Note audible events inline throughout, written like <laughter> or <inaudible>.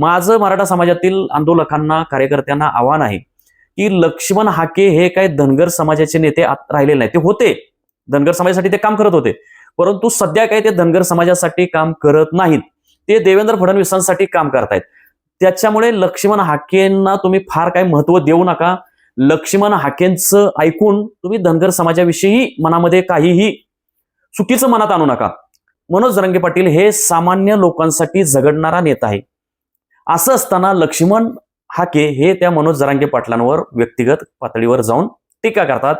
माझं मराठा समाजातील आंदोलकांना कार्यकर्त्यांना आव्हान आहे की लक्ष्मण हाके हे काय धनगर समाजाचे नेते राहिलेले नाही ते होते. धनगर समाजासाठी ते काम करत होते. परंतु सध्या काय ते धनगर समाजासाठी काम करत नाहीत. ते देवेंद्र फडणवीसांसाठी काम करतायत. त्याच्यामुळे लक्ष्मण हाकेंना तुम्ही फार काय महत्त्व देऊ नका. लक्ष्मण हाकेंचं ऐकून तुम्ही धनगर समाजाविषयी मनामध्ये काहीही चुकीचं मनात आणू नका. मनोज जरंगे पाटील हे सामान्य लोकांसाठी झगडणारा नेता आहे. असं असताना लक्ष्मण हाके हे त्या मनोज जरांगे पाटलांवर व्यक्तिगत पातळीवर जाऊन टीका करतात.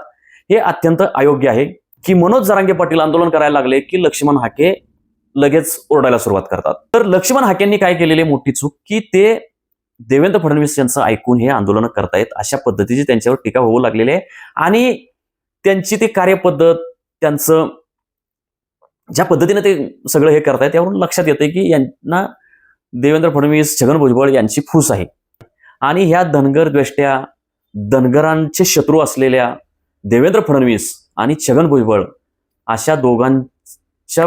हे अत्यंत अयोग्य आहे की मनोज जरांगे पाटील आंदोलन करायला लागले की लक्ष्मण हाके लगेच ओरडायला सुरुवात करतात. तर लक्ष्मण हाकेंनी काय केलेली मोठी चूक की ते देवेंद्र फडणवीस यांचं ऐकून हे आंदोलन करतायत अशा पद्धतीची त्यांच्यावर टीका होऊ लागलेली आहे. आणि त्यांची ती कार्यपद्धत त्यांचं ज्या पद्धतीने ते सगळं हे करतायत त्यावरून लक्षात येतंय की यांना देवेंद्र फडणवीस छगन भुजबळ यांची फूस आहे. आणि ह्या धनगर द्वेष्ट्या धनगरांचे शत्रू असलेल्या देवेंद्र फडणवीस आणि छगन भुजबळ अशा दोघांच्या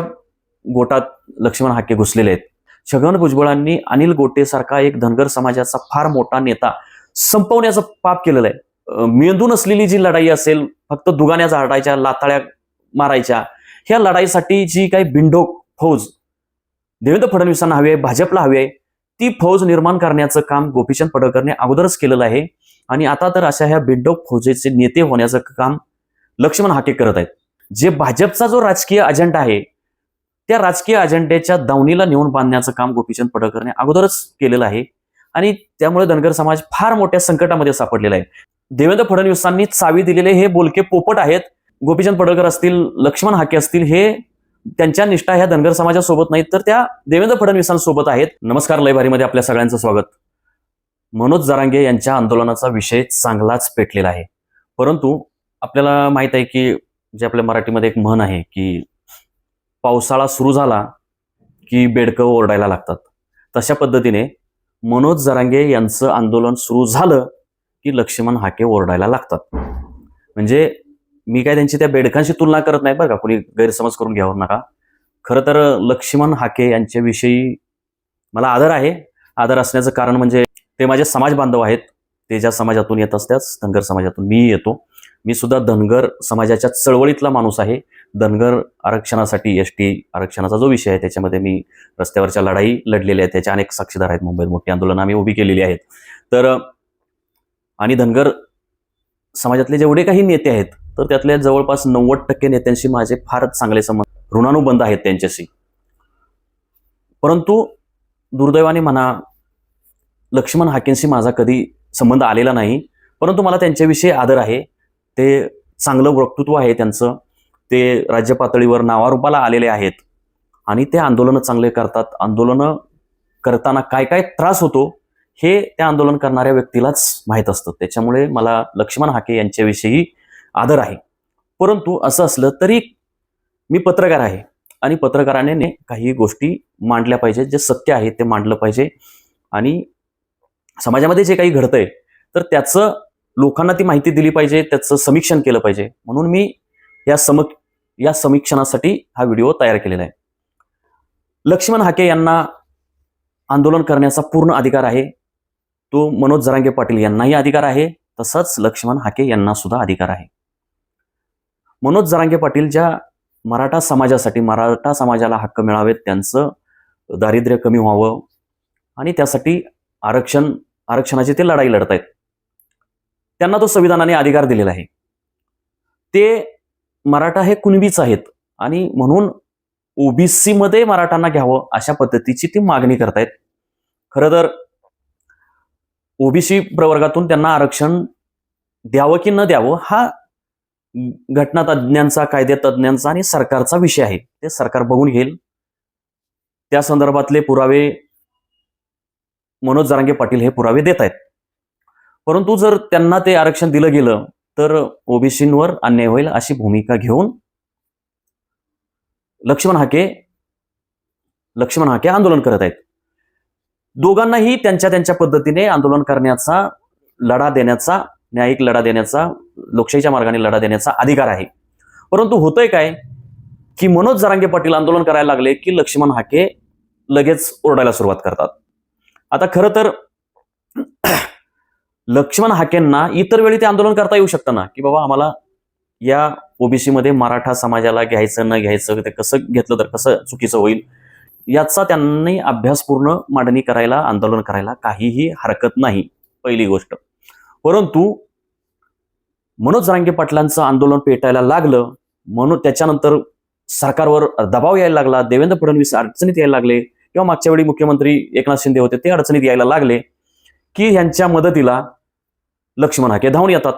गोटात लक्ष्मण हाके घुसलेले आहेत. छगन भुजबळांनी अनिल गोटेसारखा एक धनगर समाजाचा फार मोठा नेता संपवण्याचं पाप केलेलं आहे. मेंदू नसलेली जी लढाई असेल फक्त दुगाण्या झाडायच्या लाताळ्या मारायच्या ह्या लढाईसाठी जी काही बिंडोक फौज देवेंद्र फडणवीसांना हवी आहे भाजपला हवी आहे ती फौज निर्माण करण्याचं काम गोपीचंद पडळकरने अगोदरच केलेलं आहे. आणि आता तर अशा ह्या बिंडोक फौजेचे नेते होण्याचं काम लक्ष्मण हाके करत आहेत. जे भाजपचा जो राजकीय अजेंडा आहे त्या राजकीय अजेंड्याच्या दावणीला नेऊन बांधण्याचं काम गोपीचंद पडळकरने अगोदरच केलेलं आहे. आणि त्यामुळे धनगर समाज फार मोठ्या संकटामध्ये सापडलेला आहे. देवेंद्र फडणवीसांनी चावी दिलेले हे बोलके पोपट आहेत. गोपीचंद पडळकर असतील लक्ष्मण हाके असतील हे त्यांच्या निष्ठा ह्या धनगर समाजासोबत नाहीत तर त्या देवेंद्र फडणवीसांसोबत आहेत. नमस्कार लयभारीमध्ये आपल्या सगळ्यांचं स्वागत. मनोज जरांगे यांच्या आंदोलनाचा विषय चांगलाच पेटलेला आहे. परंतु आपल्याला माहीत आहे की जे आपल्या मराठीमध्ये एक म्हण आहे की पावसाळा सुरू झाला की बेडकं ओरडायला लागतात. तशा पद्धतीने मनोज जरांगे यांचं आंदोलन सुरू झालं की लक्ष्मण हाके ओरडायला लागतात. म्हणजे मी काय त्यांची त्या बेडकांशी तुलना करत नाही बरं का. कोणी गैरसमज करून घ्यावर नका. खरं तर लक्ष्मण हाके यांच्याविषयी मला आदर आहे. आदर असण्याचं कारण म्हणजे ते माझे समाज बांधव आहेत. ते ज्या समाजातून येत असत्याच धनगर समाजातून मी येतो. मी सुद्धा धनगर समाजाच्या चळवळीतला माणूस आहे. धनगर आरक्षणासाठी एस टी आरक्षणाचा जो विषय आहे त्याच्यामध्ये मी रस्त्यावरच्या लढाई लढलेल्या आहेत. त्याच्या अनेक साक्षीदार आहेत. मुंबईत मोठी आंदोलनं आम्ही उभी केलेली आहेत. तर आणि धनगर समाजातले जेवढे काही नेते आहेत तर त्यातल्या जवळपास नव्वद टक्के नेत्यांशी माझे फारच चांगले संबंध ऋणानुबंध आहेत त्यांच्याशी. परंतु दुर्दैवाने म्हणा लक्ष्मण हाकेंशी माझा कधी संबंध आलेला नाही. परंतु मला त्यांच्याविषयी आदर आहे. ते चांगलं वक्तृत्व आहे त्यांचं. ते राज्य पातळीवर नावारूपाला आलेले आहेत. आणि ते आंदोलनं चांगले करतात. आंदोलनं करताना काय काय त्रास होतो हे त्या आंदोलन करणाऱ्या व्यक्तीलाच माहीत असतं. त्याच्यामुळे मला लक्ष्मण हाके यांच्याविषयी आदर आहे. परंतु असं असलं तरी मी पत्रकार आहे आणि पत्रकाराने काही गोष्टी मांडल्या पाहिजेत जे सत्य आहे ते मांडलं पाहिजे. आणि समाजामध्ये जे काही घडतंय तर त्याचं लोकांना ती माहिती दिली पाहिजे त्याचं समीक्षण केलं पाहिजे. म्हणून मी या सम या समीक्षणासाठी हा व्हिडिओ तयार केलेला आहे. लक्ष्मण हाके यांना आंदोलन करण्याचा पूर्ण अधिकार आहे. तो मनोज जरांगे पाटील यांनाही अधिकार आहे. तसंच लक्ष्मण हाके यांना सुद्धा अधिकार आहे. मनोज जरांगे पाटील ज्या मराठा समाजासाठी मराठा समाजाला हक्क मिळावेत त्यांचं दारिद्र्य कमी व्हावं आणि त्यासाठी आरक्षण आरक्षणाची ते लढाई लढत आहेत त्यांना तो संविधानाने अधिकार दिलेला आहे. ते मराठा हे कुणबीच आहेत आणि म्हणून ओबीसीमध्ये मराठांना घ्यावं अशा पद्धतीची ती मागणी करतायत. खरं तर ओबीसी प्रवर्गातून त्यांना आरक्षण द्यावं की न द्यावं हा घटना तज्ज्ञांचा कायदे तज्ज्ञांचा आणि सरकारचा विषय आहे. ते सरकार बघून घेईल. त्या संदर्भातले पुरावे मनोज जरांगे पाटील हे पुरावे देत आहेत. परंतु जर त्यांना ते आरक्षण दिलं गेलं तर ओबीसींवर अन्याय होईल अशी भूमिका घेऊन लक्ष्मण हाके लक्ष्मण हाके आंदोलन करत आहेत. दोघांनाही त्यांच्या त्यांच्या पद्धतीने आंदोलन करण्याचा लढा देण्याचा न्यायिक लढा देण्याचा लोकशाहीच्या मार्गाने लढा देण्याचा अधिकार आहे. परंतु होतंय काय? की मनोज जरांगे पाटील आंदोलन करायला लागले की लक्ष्मण हाके लगेच ओरडायला सुरुवात करतात. आता खरं तर <clears throat> लक्ष्मण हाकेंना इतर वेळी ते आंदोलन करता येऊ शकतं ना? की बाबा आम्हाला या ओबीसी मध्ये मराठा समाजाला घ्यायचं न घ्यायचं ते कसं घेतलं तर कसं चुकीचं होईल? याचा त्यांनी अभ्यासपूर्ण मांडणी करायला आंदोलन करायला काहीही हरकत नाही. पहिली गोष्ट. परंतु मनोज रांगे पाटलांचं आंदोलन पेटायला लागलं म्हणून त्याच्यानंतर सरकारवर दबाव यायला लागला देवेंद्र फडणवीस अडचणीत यायला लागले किंवा मागच्या वेळी मुख्यमंत्री एकनाथ शिंदे होते ते अडचणीत यायला लागले की ह्यांच्या मदतीला लक्ष्मण हाके धावून येतात.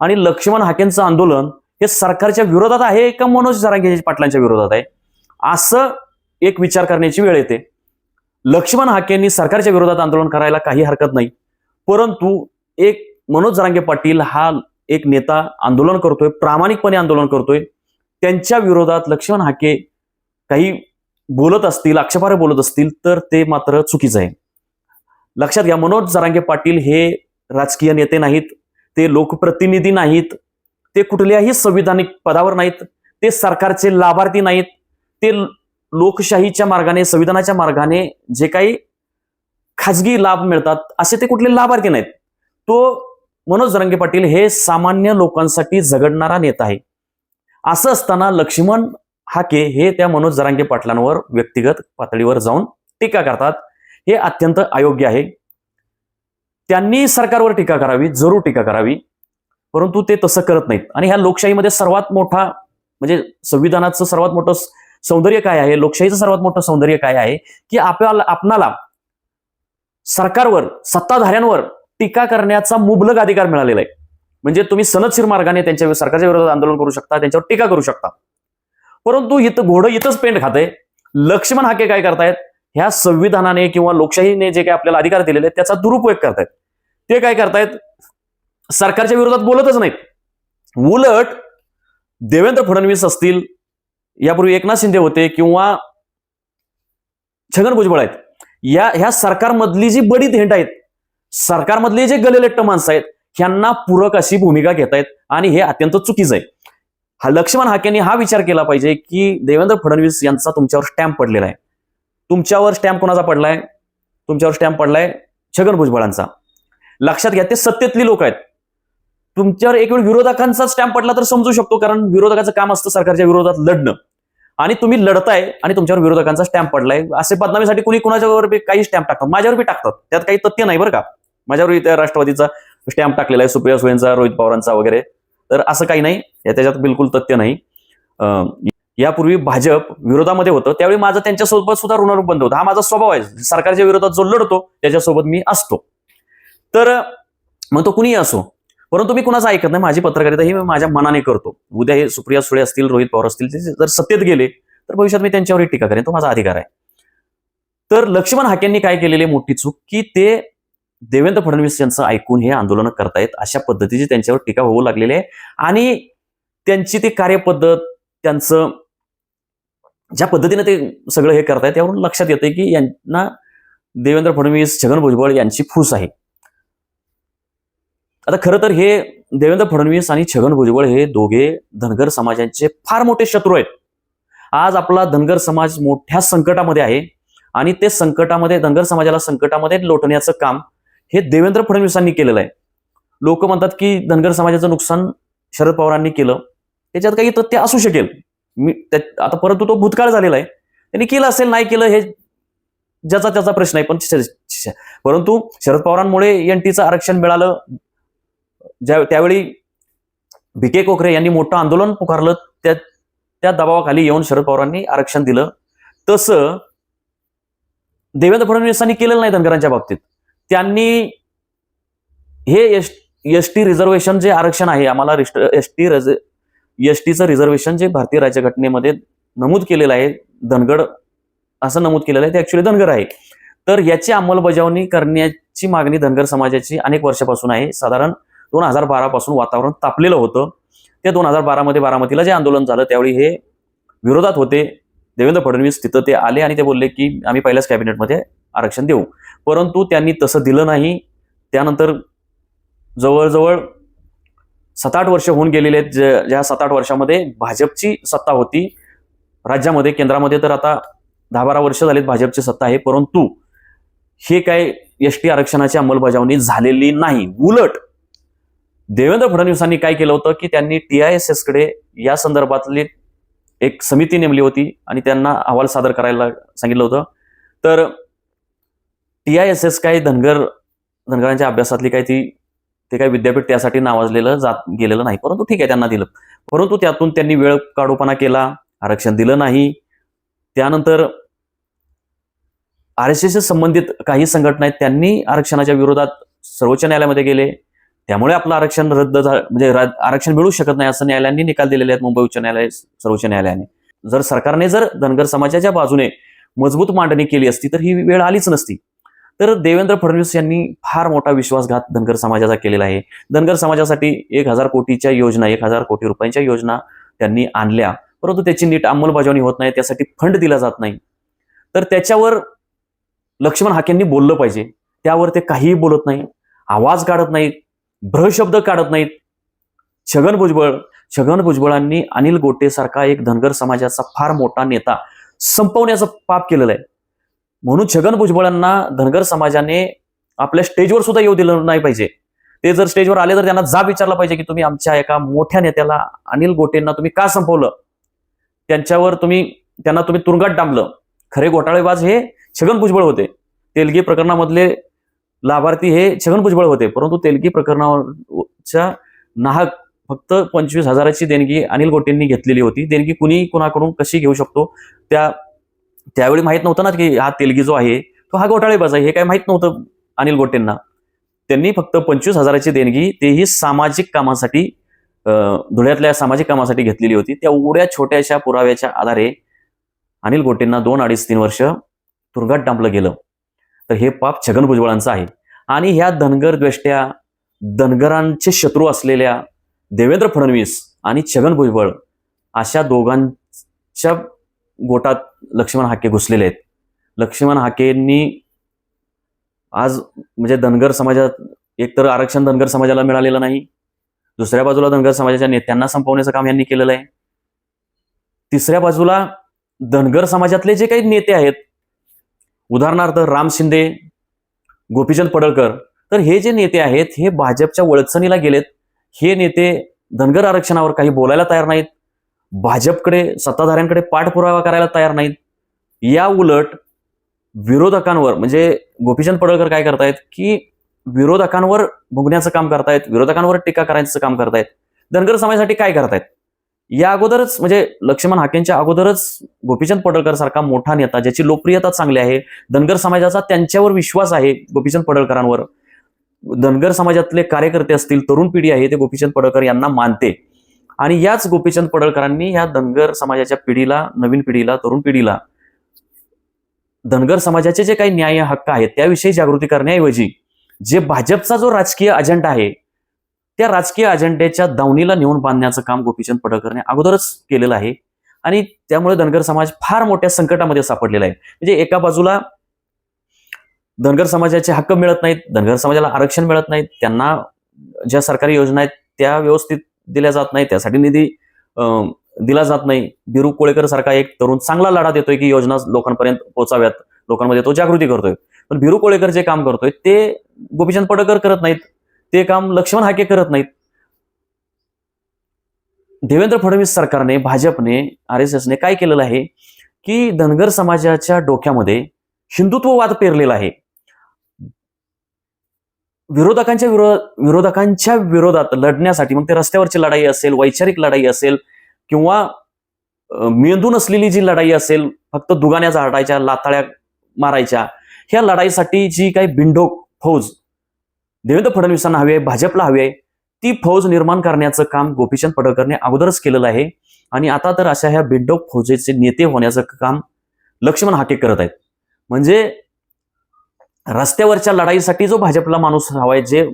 आणि लक्ष्मण हाकेंचं आंदोलन हे सरकारच्या विरोधात आहे का मनोज जरांगे पाटलांच्या विरोधात आहे? असं एक विचार करण्याची वेळ येते. लक्ष्मण हाकेंनी सरकारच्या विरोधात आंदोलन करायला काही हरकत नाही. परंतु एक मनोज जरांगे पाटील हा एक नेता आंदोलन करतोय प्रामाणिकपणे आंदोलन करतोय. त्यांच्या विरोधात लक्ष्मण हाके काही बोलत असतील आक्षेपार्ह बोलत असतील तर ते मात्र चुकीचं आहे. लक्षात घ्या मनोज जरांगे पाटील हे राजकीय नेते नाहीत ते लोकप्रतिनिधी नाहीत ते कुठल्याही संविधानिक पदावर नाहीत ते सरकारचे लाभार्थी नाहीत ते लोकशाहीच्या मार्गाने संविधानाच्या मार्गाने जे काही खाजगी लाभ मिळतात असे ते कुठले लाभार्थी नाहीत. तो मनोज जरांगे पाटील हे सामान्य लोकांसाठी झगडणारा नेता आहे. असं असताना लक्ष्मण हाके हे त्या मनोज जरांगे पाटलांवर व्यक्तिगत पातळीवर जाऊन टीका करतात. हे अत्यंत अयोग्य आहे. त्यांनी सरकारवर टीका करावी जरूर टीका करावी. परंतु ते तसं करत नाहीत. आणि ह्या लोकशाहीमध्ये सर्वात मोठा म्हणजे संविधानाचं सर्वात मोठं सौंदर्य काय आहे? लोकशाहीचं सर्वात मोठं सौंदर्य काय आहे? की आपल्याला आपणाला सरकारवर सत्ताधाऱ्यांवर टीका करण्याचा मुबलक अधिकार मिळालेला आहे. म्हणजे तुम्ही सनदशीर मार्गाने त्यांच्या सरकारच्या विरोधात आंदोलन करू शकता त्यांच्यावर टीका करू शकता. परंतु इथं घोडं इथंच पेंट खातंय. लक्ष्मण हाके काय करतायत? ह्या संविधानाने किंवा लोकशाहीने जे काही आपल्याला अधिकार दिलेले आहेत त्याचा दुरुपयोग करतायत. ते काय करतायत? सरकारच्या विरोधात बोलतच नाहीत. उलट देवेंद्र फडणवीस असतील यापूर्वी एकनाथ शिंदे होते किंवा छगन भुजबळ आहेत. या ह्या सरकारमधली जी बडी धेंट आहेत सरकारमधले जे गलेलट्ट माणसं आहेत ह्यांना पूरक अशी भूमिका घेत आहेत आणि हे अत्यंत चुकीचं आहे. हा लक्ष्मण हाकेंनी हा विचार केला पाहिजे की देवेंद्र फडणवीस यांचा तुमच्यावर स्टॅम्प पडलेला आहे. तुमच्यावर स्टॅम्प कोणाचा पडलाय? तुमच्यावर स्टॅम्प पडलाय छगन भुजबळांचा. लक्षात घ्या ते सत्तेतली लोक आहेत. तुमच्यावर एक वेळ विरोधकांचा स्टॅम्प पडला तर समजू शकतो कारण विरोधकाचं काम असतं सरकारच्या विरोधात लढणं. आणि तुम्ही लढताय आणि तुमच्यावर विरोधकांचा स्टॅम्प पडलाय. असे बदनामीसाठी कुणी कुणाच्यावर काही स्टॅम्प टाकतात माझ्यावर बी टाकतात. त्यात काही तथ्य नाही बरं का? माझ्यावर त्या राष्ट्रवादीचा स्टॅम्प टाकलेला आहे सुप्रिया सुळेंचा रोहित पवारांचा वगैरे. तर असं काही नाही त्याच्यात बिलकुल तथ्य नाही. अं, यापूर्वी भाजप विरोधामध्ये होतं त्यावेळी माझं त्यांच्यासोबत सुद्धा ऋणरूप बंद होतं. हा माझा स्वभाव आहे. सरकारच्या विरोधात जो लढतो त्याच्यासोबत मी असतो. तर मग तो कुणीही असो परंतु मी कुणाचं ऐकत नाही माझी पत्रकारिता ही मी माझ्या मनाने करतो. उद्या हे सुप्रिया सुळे असतील रोहित पवार असतील ते जर सत्तेत गेले तर भविष्यात मी त्यांच्यावरही टीका करेन. तो माझा अधिकार आहे. तर लक्ष्मण हाकेंनी काय केलेली आहे मोठी चूक की ते देवेंद्र फडणवीस यांचं ऐकून हे आंदोलन करतायत अशा पद्धतीची त्यांच्यावर टीका होऊ लागलेली आहे. आणि त्यांची ती कार्यपद्धत त्यांचं ज्या पद्धतीने ते सगळं हे करतायत त्यावरून लक्षात येते की यांना देवेंद्र फडणवीस छगन भुजबळ यांची फूस आहे. आता खरं तर हे देवेंद्र फडणवीस आणि छगन भुजबळ हे दोघे धनगर समाजाचे फार मोठे शत्रू आहेत. आज आपला धनगर समाज मोठ्या संकटामध्ये आहे आणि ते संकटामध्ये धनगर समाजाला संकटामध्ये लोटण्याचं काम हे देवेंद्र फडणवीसांनी केलेलं आहे. लोक म्हणतात की धनगर समाजाचं नुकसान शरद पवारांनी केलं. त्याच्यात काही तथ्य असू शकेल. मी त्या- आता परंतु तो भूतकाळ झालेला आहे. त्यांनी केलं असेल नाही केलं हे ज्याचा त्याचा प्रश्न आहे. पण परंतु शरद पवारांमुळे एनटीचं आरक्षण मिळालं. ज्या त्यावेळी भिके कोखरे यांनी मोठं आंदोलन पुकारलं. त्या त्या दबावाखाली येऊन शरद पवारांनी आरक्षण दिलं. तसं देवेंद्र फडणवीसांनी केलेलं नाही धनगरांच्या बाबतीत. त्यांनी हे एस एस टी रिझर्वेशन जे आरक्षण आहे आम्हाला एस टी एस टीचं रिझर्वेशन जे भारतीय राज्यघटनेमध्ये नमूद केलेलं आहे धनगड असं नमूद केलेलं आहे ते ऍक्च्युली धनगर आहे. तर याची अंमलबजावणी करण्याची मागणी धनगर समाजाची अनेक वर्षापासून आहे. साधारण दोन हजार बारापासून वातावरण तापलेलं होतं. ते दोन हजार बारामध्ये बारामतीला जे आंदोलन झालं त्यावेळी हे विरोधात होते. देवेंद्र फडणवीस तिथं ते आले आणि ते बोलले की आम्ही पहिल्याच कॅबिनेटमध्ये आरक्षण देऊ. परंतु त्यांनी तसं दिलं नाही. त्यानंतर जवळजवळ सात आठ वर्ष होऊन गेलेले आहेत. ज्या सात आठ वर्षामध्ये भाजपची सत्ता होती राज्यामध्ये केंद्रामध्ये तर आता दहा बारा वर्ष झालीत भाजपची सत्ता आहे. परंतु हे काय एस टी आरक्षणाची अंमलबजावणी झालेली नाही. उलट देवेंद्र फडणवीसांनी काय केलं होतं की त्यांनी टी आय एस एसकडे या संदर्भातली एक समिती नेमली होती आणि त्यांना अहवाल सादर करायला सांगितलं होतं. तर टी आय एस एस काय धनगर धनगरांच्या अभ्यासातली काय ती ते काय विद्यापीठ त्यासाठी नावाजलेलं जात गेलेलं नाही. परंतु ठीक आहे त्यांना दिलं. परंतु त्यातून त्यांनी वेळ काढूपणा केला आरक्षण दिलं नाही. त्यानंतर आर एस एस संबंधित काही संघटना आहेत त्यांनी आरक्षणाच्या विरोधात सर्वोच्च न्यायालयामध्ये गेले. त्यामुळे आपलं आरक्षण रद्द झालं म्हणजे आरक्षण मिळू शकत नाही असं न्यायालयांनी निकाल दिलेले आहेत मुंबई उच्च न्यायालय सर्वोच्च न्यायालयाने. जर सरकारने जर धनगर समाजाच्या बाजूने मजबूत मांडणी केली असती तर ही वेळ आलीच नसती. तर देवेंद्र फडणवीस यांनी फार मोठा विश्वासघात धनगर समाजाचा केलेला आहे. धनगर समाजासाठी एक हजार कोटीच्या योजना एक हजार कोटी रुपयांच्या योजना त्यांनी आणल्या. परंतु त्याची नीट अंमलबजावणी होत नाही त्यासाठी फंड दिला जात नाही. तर त्याच्यावर लक्ष्मण हाकेंनी बोललं पाहिजे. त्यावर ते काहीही बोलत नाही. आवाज काढत नाहीत भ्रशब्द काढत नाहीत. छगन भुजबळ छगन भुजबळांनी अनिल गोटे सारखा एक धनगर समाजाचा फार मोठा नेता संपवण्याचं पाप केलेलं आहे. म्हणून छगन भुजबळांना धनगर समाजाने आपल्या स्टेजवर सुद्धा येऊ दिलं नाही पाहिजे. ते जर स्टेजवर आले तर त्यांना जाब विचारला पाहिजे की तुम्ही आमच्या एका मोठ्या नेत्याला अनिल गोटेंना तुम्ही का संपवलं? त्यांच्यावर तुम्ही त्यांना तुम्ही तुरुंगात डांबलं. खरे घोटाळेबाज हे छगन भुजबळ होते. तेलगी प्रकरणामधले लाभार्थी हे छगन भुजबळ होते. परंतु तेलगी प्रकरणाच्या नाहक फक्त पंचवीस हजाराची देणगी अनिल गोटेंनी घेतलेली होती. देणगी कुणी कुणाकडून कशी घेऊ शकतो? त्या त्यावेळी माहीत नव्हतं ना की हा तेलगी जो आहे तो हा घोटाळेबाज आहे. हे काय माहीत नव्हतं अनिल गोटेंना. त्यांनी फक्त पंचवीस हजाराची देणगी तेही सामाजिक कामासाठी धुळ्यातल्या सामाजिक कामासाठी घेतलेली होती. त्या एवढ्या छोट्याशा पुराव्याच्या आधारे अनिल गोटेंना दोन अडीच तीन वर्ष तुरुंगात डांबलं गेलं. तर हे पाप छगन भुजबळांचं आहे. आणि ह्या धनगर द्वेष्ट्या धनगरांचे शत्रू असलेल्या देवेंद्र फडणवीस आणि छगन भुजबळ अशा दोघांच्या गोटात लक्ष्मण हाके घुसलेले आहेत. लक्ष्मण हाकेंनी आज म्हणजे धनगर समाजात एकतर आरक्षण धनगर समाजाला मिळालेलं नाही दुसऱ्या बाजूला धनगर समाजाच्या नेत्यांना संपवण्याचं काम यांनी केलेलं आहे. तिसऱ्या बाजूला धनगर समाजातले जे काही नेते आहेत उदाहरणार्थ राम शिंदे गोपीचंद पडळकर तर हे जे नेते आहेत हे भाजपच्या वळचणीला गेलेत. हे नेते धनगर आरक्षणावर काही बोलायला तयार नाहीत. भाजपकडे सत्ताधाऱ्यांकडे पाठपुरावा करायला तयार नाहीत. या उलट विरोधकांवर म्हणजे गोपीचंद पडळकर काय करतायत की विरोधकांवर भुगण्याचं काम करतायत विरोधकांवर टीका करायचं काम करतायत. धनगर समाजासाठी काय करतायत? या अगोदरच म्हणजे लक्ष्मण हाकेंच्या अगोदरच गोपीचंद पडळकर सारखा मोठा नेता ज्याची लोकप्रियता चांगली आहे धनगर समाजाचा त्यांच्यावर विश्वास आहे गोपीचंद पडळकरांवर. धनगर समाजातले कार्यकर्ते असतील तरुण पिढी आहे ते गोपीचंद पडळकर यांना मानते. आणि याच गोपीचंद पडळकरांनी ह्या धनगर समाजाच्या पिढीला नवीन पिढीला तरुण पिढीला धनगर समाजाचे जे काही न्याय हक्क आहेत त्याविषयी जागृती करण्याऐवजी जे भाजपचा जो राजकीय अजेंडा आहे त्या राजकीय अजेंड्याच्या दावणीला नेऊन बांधण्याचं काम गोपीचंद पडळकरने अगोदरच केलेलं आहे. आणि त्यामुळे धनगर समाज फार मोठ्या संकटामध्ये सापडलेला आहे. म्हणजे एका बाजूला धनगर समाजाचे हक्क मिळत नाहीत धनगर समाजाला आरक्षण मिळत नाहीत त्यांना ज्या सरकारी योजना आहेत त्या व्यवस्थित दिल्या जात नाही. त्यासाठी निधी दिला जात नाही. बिरू कोळेकर सारखा एक तरुण चांगला लढा देतोय की योजना लोकांपर्यंत पोहोचाव्यात लोकांमध्ये तो जागृती करतोय. पण बिरू कोळेकर जे काम करतोय ते गोपीचंद पडकर करत नाहीत. ते काम लक्ष्मण हाके करत नाहीत. देवेंद्र फडणवीस सरकारने भाजपने आर एस एसने काय केलेलं आहे? की धनगर समाजाच्या डोक्यामध्ये हिंदुत्ववाद पेरलेला आहे. विरोधकांच्या विरोध विरोधकांच्या विरोधात लढण्यासाठी मग ते रस्त्यावरची लढाई असेल वैचारिक लढाई असेल किंवा मेंदू नसलेली जी लढाई असेल फक्त दुगाण्या झाडायच्या लाताळ्या मारायच्या ह्या लढाईसाठी जी काही बिंडोक फौज देवेंद्र फडणवीसांना हवी आहे भाजपला हवी आहे ती फौज निर्माण करण्याचं काम गोपीचंद पडळकरने अगोदरच केलेलं आहे. आणि आता तर अशा ह्या बिंडोक फौजेचे नेते होण्याचं काम लक्ष्मण हाके करत आहेत. म्हणजे रस्त्यावरच्या लढाईसाठी जो भाजपला माणूस हवाय जे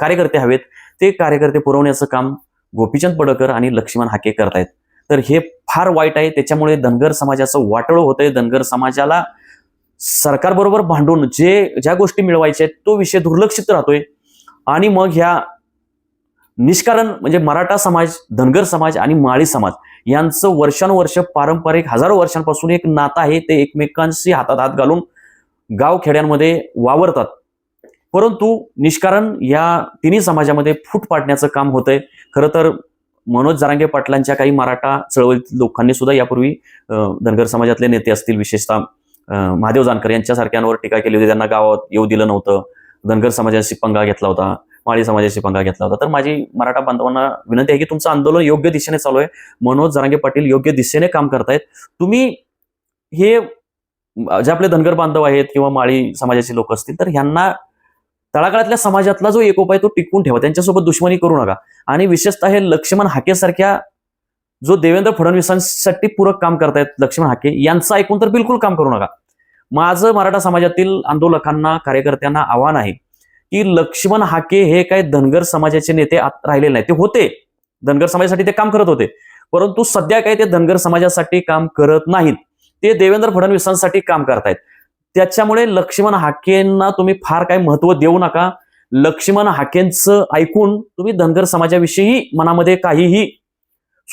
कार्यकर्ते हवेत ते कार्यकर्ते पुरवण्याचं काम गोपीचंद पडकर आणि लक्ष्मण हाके करतायत. तर हे फार वाईट आहे. त्याच्यामुळे धनगर समाजाचं वाटळ होत आहे धनगर समाजाला सरकारबरोबर भांडून जे ज्या गोष्टी मिळवायच्या आहेत तो विषय दुर्लक्षित राहतोय. आणि मग ह्या निष्कारण म्हणजे मराठा समाज धनगर समाज आणि माळी समाज यांचं वर्षानुवर्ष पारंपरिक हजारो वर्षांपासून एक नातं आहे. ते एकमेकांशी हातात हात घालून गावखेड्यांमध्ये वावरतात. परंतु निष्कारण या तिन्ही समाजामध्ये फूट पाडण्याचं काम होतंय. खरं तर मनोज जरांगे पाटलांच्या काही मराठा चळवळीत लोकांनी सुद्धा यापूर्वी धनगर समाजातले नेते असतील विशेषतः महादेव जानकर यांच्यासारख्यांवर टीका केली होती. त्यांना गावात येऊ दिलं नव्हतं. धनगर समाजाशी पंगा घेतला होता. माळी समाजाशी पंगा घेतला होता. तर माझी मराठा बांधवांना विनंती आहे की तुमचं आंदोलन योग्य दिशेने चालू आहे. मनोज जरांगे पाटील योग्य दिशेने काम करतायत. तुम्ही हे जे आपले धनगर बांधव आहेत किंवा माळी समाजाचे लोक असतील तर ह्यांना तळागाळातल्या समाजातला जो एकोपा आहे तो टिकवून ठेवा. त्यांच्यासोबत दुश्मनी करू नका. आणि विशेषतः हे लक्ष्मण हाकेसारख्या जो देवेंद्र फडणवीसांसाठी पूरक काम करतायत लक्ष्मण हाके यांचं ऐकून तर बिलकुल काम करू नका. माझं मराठा समाजातील आंदोलकांना कार्यकर्त्यांना आव्हान आहे की लक्ष्मण हाके हे काय धनगर समाजाचे नेते आत- राहिलेले नाही ते होते. धनगर समाजासाठी ते काम करत होते. परंतु सध्या काय ते धनगर समाजासाठी काम करत नाहीत. ते देवेंद्र फडणवीसांसाठी काम करतायत. त्याच्यामुळे लक्ष्मण हाकेंना तुम्ही फार काही महत्त्व देऊ नका. लक्ष्मण हाकेंचं ऐकून तुम्ही धनगर समाजाविषयी मनामध्ये काहीही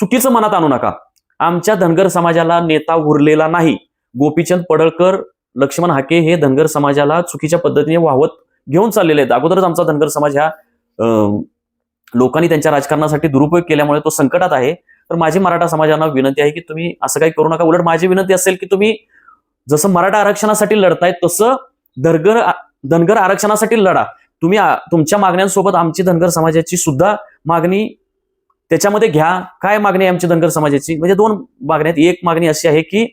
चुकीचं मनात आणू नका. आमच्या धनगर समाजाला नेता उरलेला नाही. गोपीचंद पडळकर लक्ष्मण हाके हे धनगर समाजाला चुकीच्या पद्धतीने वाहवत घेऊन चाललेले आहेत. अगोदरच आमचा धनगर समाज ह्या अं, लोकांनी त्यांच्या राजकारणासाठी दुरुपयोग केल्यामुळे तो संकटात आहे. तर माझी मराठा समाजाला विनंती आहे की तुम्ही असं काही करू नका. उलट माझी विनंती असेल की तुम्ही जसं मराठा आरक्षणासाठी लढताय तसं धनगर धनगर आरक्षणासाठी लढा. तुम्ही तुमच्या मागण्यांसोबत आमची धनगर समाजाची सुद्धा मागणी त्याच्यामध्ये घ्या. काय मागणी आहे आमची धनगर समाजाची? म्हणजे दोन मागण्या आहेत. एक मागणी अशी आहे की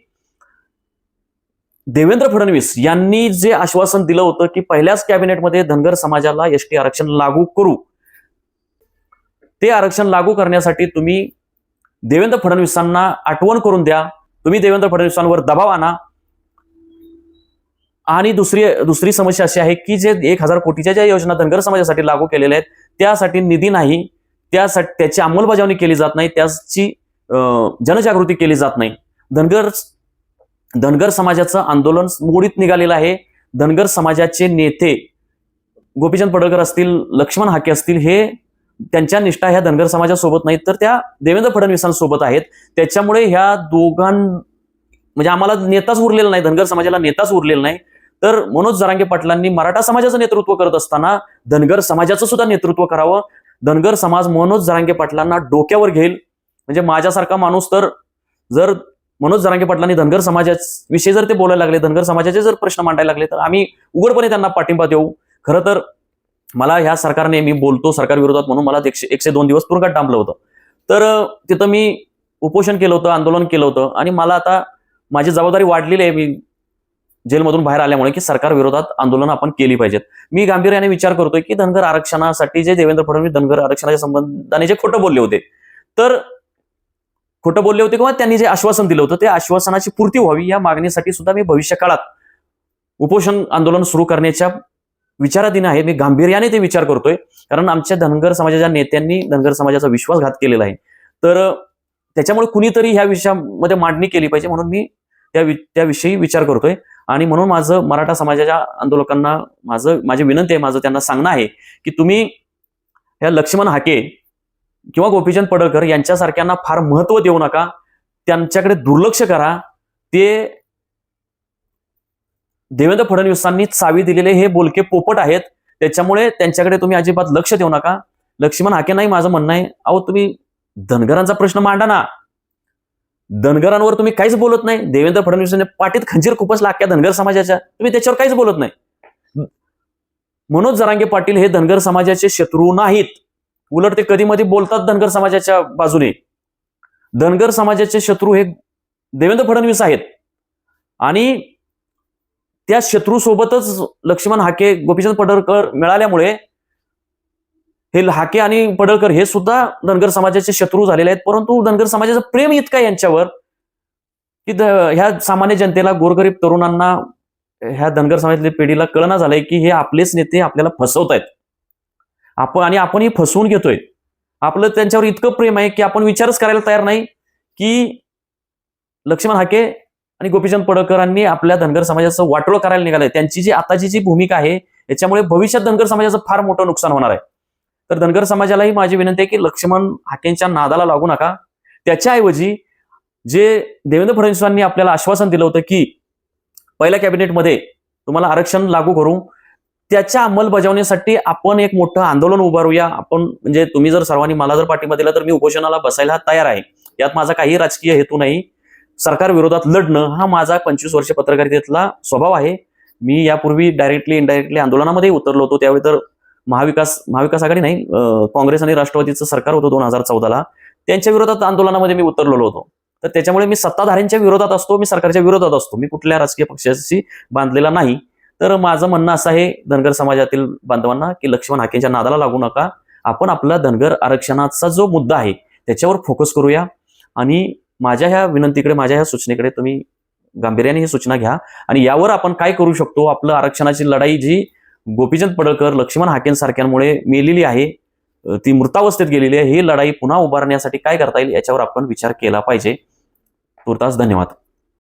देवेंद्र फडणवीस यांनी जे आश्वासन दिलं होतं की पहिल्याच कॅबिनेटमध्ये धनगर समाजाला एसटी आरक्षण लागू करू. ते आरक्षण लागू करण्यासाठी तुम्ही देवेंद्र फडणवीसांना आठवण करून द्या. तुम्ही देवेंद्र फडणवीसांवर दबाव आणा. आणि दुसरी दुसरी समस्या अशी आहे की जे एक हजार कोटीच्या ज्या योजना धनगर समाजासाठी लागू केलेल्या आहेत त्यासाठी निधी नाही. त्यासाठी त्याची अंमलबजावणी केली जात नाही. त्याची जनजागृती केली जात नाही. धनगर धनगर समाजाचं आंदोलन मोडीत निघालेलं आहे. धनगर समाजाचे नेते गोपीचंद पडळकर असतील लक्ष्मण हाके असतील हे त्यांच्या निष्ठा ह्या धनगर समाजासोबत नाहीत तर त्या देवेंद्र फडणवीसांसोबत आहेत. त्याच्यामुळे ह्या दोघां म्हणजे आम्हाला नेताच उरलेला नाही धनगर समाजाला नेताच उरलेला नाही. तर मनोज जरांगे पाटलांनी मराठा समाजाचं नेतृत्व करत असताना धनगर समाजाचं सुद्धा नेतृत्व करावं. धनगर समाज मनोज जरांगे पाटलांना डोक्यावर घेईल. म्हणजे माझ्यासारखा माणूस तर जर मनोज जरांगे पाटलांनी धनगर समाजाविषयी जर ते बोलायला लागले धनगर समाजाचे जर प्रश्न मांडायला लागले तर आम्ही उघडपणे त्यांना पाठिंबा देऊ. खरं तर मला ह्या सरकारने मी बोलतो सरकार विरोधात म्हणून मला एकशे एकशे दोन दिवस तुरुंगात डांबलं होतं. तर तिथं मी उपोषण केलं होतं आंदोलन केलं होतं आणि मला आता माझी जबाबदारी वाढलेली आहे मी जेलमधून बाहेर आल्यामुळे की सरकार विरोधात आंदोलन आपण केली पाहिजेत. मी गांभीर्याने विचार करतोय की धनगर आरक्षणासाठी जे देवेंद्र फडणवीस धनगर आरक्षणाच्या संबंधाने जे खोटं बोलले होते तर खोटं बोलले होते किंवा त्यांनी जे आश्वासन दिलं होतं ते आश्वासनाची पूर्ती व्हावी या मागणीसाठी सुद्धा मी भविष्य काळात उपोषण आंदोलन सुरू करण्याच्या विचाराधीन आहे. मी गांभीर्याने ते विचार करतोय. कारण आमच्या धनगर समाजाच्या नेत्यांनी धनगर समाजाचा विश्वासघात केलेला आहे. तर त्याच्यामुळे कुणीतरी ह्या विषयामध्ये मांडणी केली पाहिजे म्हणून मी त्या वि- त्याविषयी विचार करतोय. आणि म्हणून माझं मराठा समाजाच्या आंदोलकांना माझं माझी विनंती आहे माझं त्यांना सांगणं आहे की तुम्ही ह्या लक्ष्मण हाके किंवा गोपीचंद पडळकर यांच्यासारख्यांना फार महत्त्व देऊ नका. त्यांच्याकडे दुर्लक्ष करा. ते देवेंद्र फडणवीसांनी चावी दिलेले हे बोलके पोपट आहेत. त्याच्यामुळे त्यांच्याकडे तुम्ही अजिबात लक्ष देऊ नका. लक्ष्मण हाके नाही माझं म्हणणं आहे. अहो तुम्ही धनगरांचा प्रश्न मांडा ना. धनगरांवर तुम्ही काहीच बोलत नाही. देवेंद्र फडणवीसांनी पाठीत खंजीर खूपच अख्ख्या धनगर समाजाच्या. तुम्ही त्याच्यावर काहीच बोलत नाही. मनोज जरांगे पाटील हे धनगर समाजाचे शत्रू नाहीत. उलट ते कधी मध्ये बोलतात धनगर समाजाच्या बाजूने. धनगर समाजाचे शत्रू हे देवेंद्र फडणवीस आहेत. आणि त्या शत्रूसोबतच लक्ष्मण हाके गोपीचंद पडळकर मिळाल्यामुळे हे हाके आणि पडळकर हे सुद्धा धनगर समाजाचे शत्रू झालेले आहेत. परंतु धनगर समाजाचं प्रेम इतकं यांच्यावर की ह्या सामान्य जनतेला गोरगरीब तरुणांना ह्या धनगर समाजातल्या पिढीला कळना झालंय की हे आपलेच नेते आपल्याला फसवतायत. आपण आणि आपणही फसवून घेतोय. आपलं त्यांच्यावर इतकं प्रेम आहे की आपण विचारच करायला तयार नाही की लक्ष्मण हाके आणि गोपीचंद पडळकरांनी आपल्या धनगर समाजाचं वाटोळ करायला निघालंय. त्यांची जी आताची जी भूमिका आहे याच्यामुळे भविष्यात धनगर समाजाचं फार मोठं नुकसान होणार आहे. तर धनगर समाजालाही माझी विनंती आहे की लक्ष्मण हाकेंच्या नादाला लागू नका. त्याच्याऐवजी जे देवेंद्र फडणवीसांनी आपल्याला आश्वासन दिलं होतं की पहिल्या कॅबिनेटमध्ये तुम्हाला आरक्षण लागू करू त्याच्या अंमलबजावणीसाठी आपण एक मोठं आंदोलन उभारूया. आपण म्हणजे तुम्ही जर सर्वांनी मला जर पाठिंबा दिला तर मी उपोषणाला बसायला तयार आहे. यात माझा काही राजकीय हेतू नाही. सरकार विरोधात लढणं हा माझा पंचवीस वर्ष पत्रकारितेतला स्वभाव आहे. मी यापूर्वी डायरेक्टली इनडायरेक्टली आंदोलनामध्ये उतरलो होतो. त्यावेळी तर महाविकास महाविकास आघाडी नाही काँग्रेस आणि राष्ट्रवादीचं सरकार होतं दोन हजार चौदाला. त्यांच्या विरोधात आंदोलनामध्ये मी उतरलेलो होतो. तर त्याच्यामुळे मी सत्ताधाऱ्यांच्या विरोधात असतो मी सरकारच्या विरोधात असतो. मी कुठल्या राजकीय पक्षाशी बांधलेला नाही. तर माझं म्हणणं असं आहे धनगर समाजातील बांधवांना की लक्ष्मण हाकेंच्या नादाला लागू नका. आपण आपला धनगर आरक्षणाचा जो मुद्दा आहे त्याच्यावर फोकस करूया. आणि माझ्या ह्या विनंतीकडे माझ्या ह्या सूचनेकडे तुम्ही गांभीर्याने ही सूचना घ्या. आणि यावर आपण काय करू शकतो? आपलं आरक्षणाची लढाई जी गोपीचंद पडळकर लक्ष्मण हाकेनसारख्यांमुळे मेलेली आहे ती मृतावस्थेत गेलेली आहे ही लढाई पुन्हा उभारण्यासाठी काय करता येईल याच्यावर आपण विचार केला पाहिजे. तुर्तास धन्यवाद.